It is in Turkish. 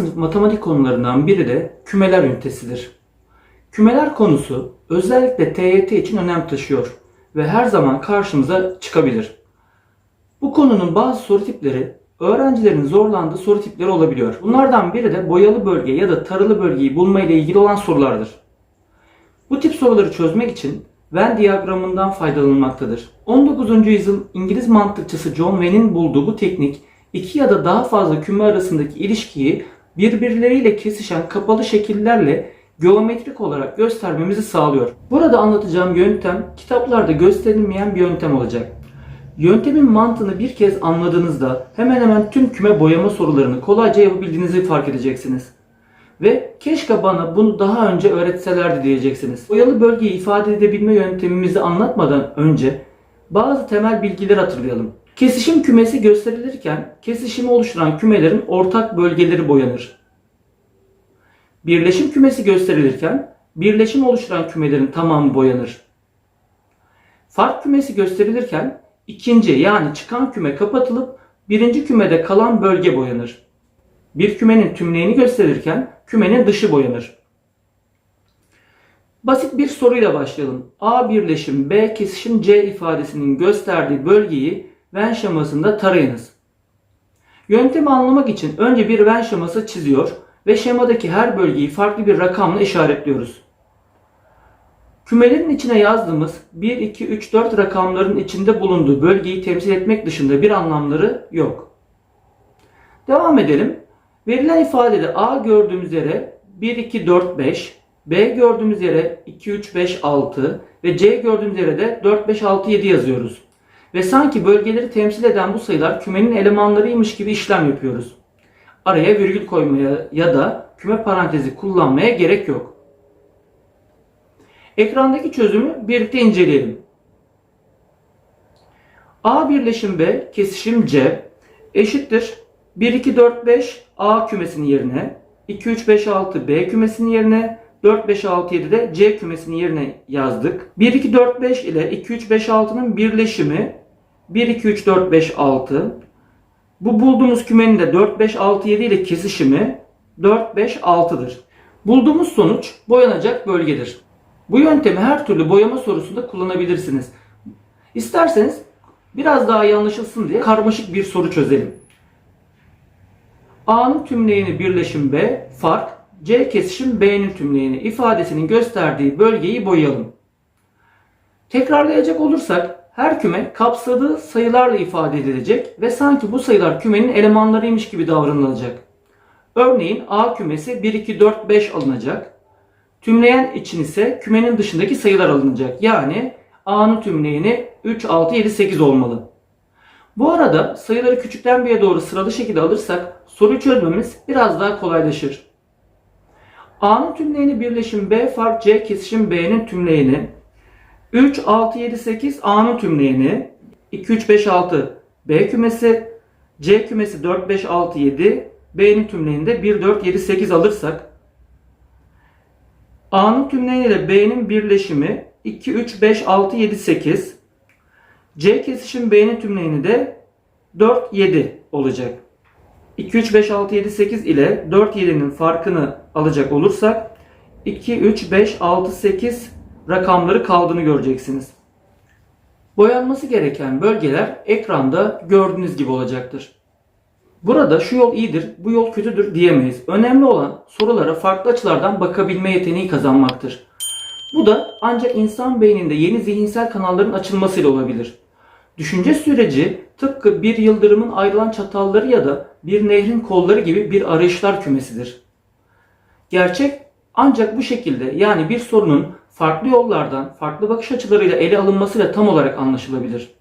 sınıf matematik konularından biri de kümeler ünitesidir. Kümeler konusu özellikle TYT için önem taşıyor ve her zaman karşımıza çıkabilir. Bu konunun bazı soru tipleri öğrencilerin zorlandığı soru tipleri olabiliyor. Bunlardan biri de boyalı bölge ya da taralı bölgeyi bulma ile ilgili olan sorulardır. Bu tip soruları çözmek için Venn diyagramından faydalanılmaktadır. 19. yüzyıl İngiliz mantıkçısı John Venn'in bulduğu bu teknik iki ya da daha fazla küme arasındaki ilişkiyi birbirleriyle kesişen kapalı şekillerle geometrik olarak göstermemizi sağlıyor. Burada anlatacağım yöntem kitaplarda gösterilmeyen bir yöntem olacak. Yöntemin mantığını bir kez anladığınızda hemen hemen tüm küme boyama sorularını kolayca yapabildiğinizi fark edeceksiniz. Ve keşke bana bunu daha önce öğretselerdi diyeceksiniz. Boyalı bölgeyi ifade edebilme yöntemimizi anlatmadan önce bazı temel bilgileri hatırlayalım. Kesişim kümesi gösterilirken kesişimi oluşturan kümelerin ortak bölgeleri boyanır. Birleşim kümesi gösterilirken birleşim oluşturan kümelerin tamamı boyanır. Fark kümesi gösterilirken ikinci yani çıkan küme kapatılıp birinci kümede kalan bölge boyanır. Bir kümenin tümleyeni gösterirken kümenin dışı boyanır. Basit bir soruyla başlayalım. A birleşim B kesişim C ifadesinin gösterdiği bölgeyi Venn şemasında tarayınız. Yöntemi anlamak için önce bir Venn şeması çiziyor ve şemadaki her bölgeyi farklı bir rakamla işaretliyoruz. Kümelerin içine yazdığımız 1, 2, 3, 4 rakamların içinde bulunduğu bölgeyi temsil etmek dışında bir anlamları yok. Devam edelim. Verilen ifadede A gördüğümüz yere 1, 2, 4, 5, B gördüğümüz yere 2, 3, 5, 6 ve C gördüğümüz yere de 4, 5, 6, 7 yazıyoruz. Ve sanki bölgeleri temsil eden bu sayılar kümenin elemanlarıymış gibi işlem yapıyoruz. Araya virgül koymaya ya da küme parantezi kullanmaya gerek yok. Ekrandaki çözümü birlikte inceleyelim. A birleşim B kesişim C eşittir 1, 2, 4, 5 A kümesinin yerine 2, 3, 5, 6 B kümesinin yerine 4, 5, 6, 7 de C kümesinin yerine yazdık. 1, 2, 4, 5 ile 2, 3, 5, 6'nın birleşimi 1, 2, 3, 4, 5, 6. Bu bulduğumuz kümenin de 4, 5, 6, 7 ile kesişimi 4, 5, 6'dır. Bulduğumuz sonuç boyanacak bölgedir. Bu yöntemi her türlü boyama sorusunda kullanabilirsiniz. İsterseniz biraz daha iyi anlaşılsın diye karmaşık bir soru çözelim. A'nın tümleyeni birleşim B, fark, C kesişim B'nin tümleyeni ifadesinin gösterdiği bölgeyi boyayalım. Tekrarlayacak olursak her küme kapsadığı sayılarla ifade edilecek ve sanki bu sayılar kümenin elemanlarıymış gibi davranılacak. Örneğin A kümesi 1, 2, 4, 5 alınacak. Tümleyen için ise kümenin dışındaki sayılar alınacak. Yani A'nın tümleyeni 3, 6, 7, 8 olmalı. Bu arada sayıları küçükten bir'e doğru sıralı şekilde alırsak soruyu çözmemiz biraz daha kolaylaşır. A'nın tümleyeni birleşim B fark C kesişim B'nin tümleyeni 3, 6, 7, 8 A'nın tümleyeni. 2, 3, 5, 6 B kümesi. C kümesi 4, 5, 6, 7 B'nin tümleyinde 1, 4, 7, 8 alırsak. A'nın tümleyeni ile B'nin birleşimi 2, 3, 5, 6, 7, 8 C kesişim B'nin tümleyeni de 4, 7 olacak. 2, 3, 5, 6, 7, 8 ile 4, 7'nin farkını alacak olursak 2, 3, 5, 6, 8 rakamları kaldığını göreceksiniz. Boyanması gereken bölgeler ekranda gördüğünüz gibi olacaktır. Burada şu yol iyidir, bu yol kötüdür diyemeyiz. Önemli olan sorulara farklı açılardan bakabilme yeteneği kazanmaktır. Bu da ancak insan beyninde yeni zihinsel kanalların açılmasıyla olabilir. Düşünce süreci tıpkı bir yıldırımın ayrılan çatalları ya da bir nehrin kolları gibi bir arayışlar kümesidir. Gerçek ancak bu şekilde yani bir sorunun farklı yollardan, farklı bakış açılarıyla ele alınmasıyla tam olarak anlaşılabilir.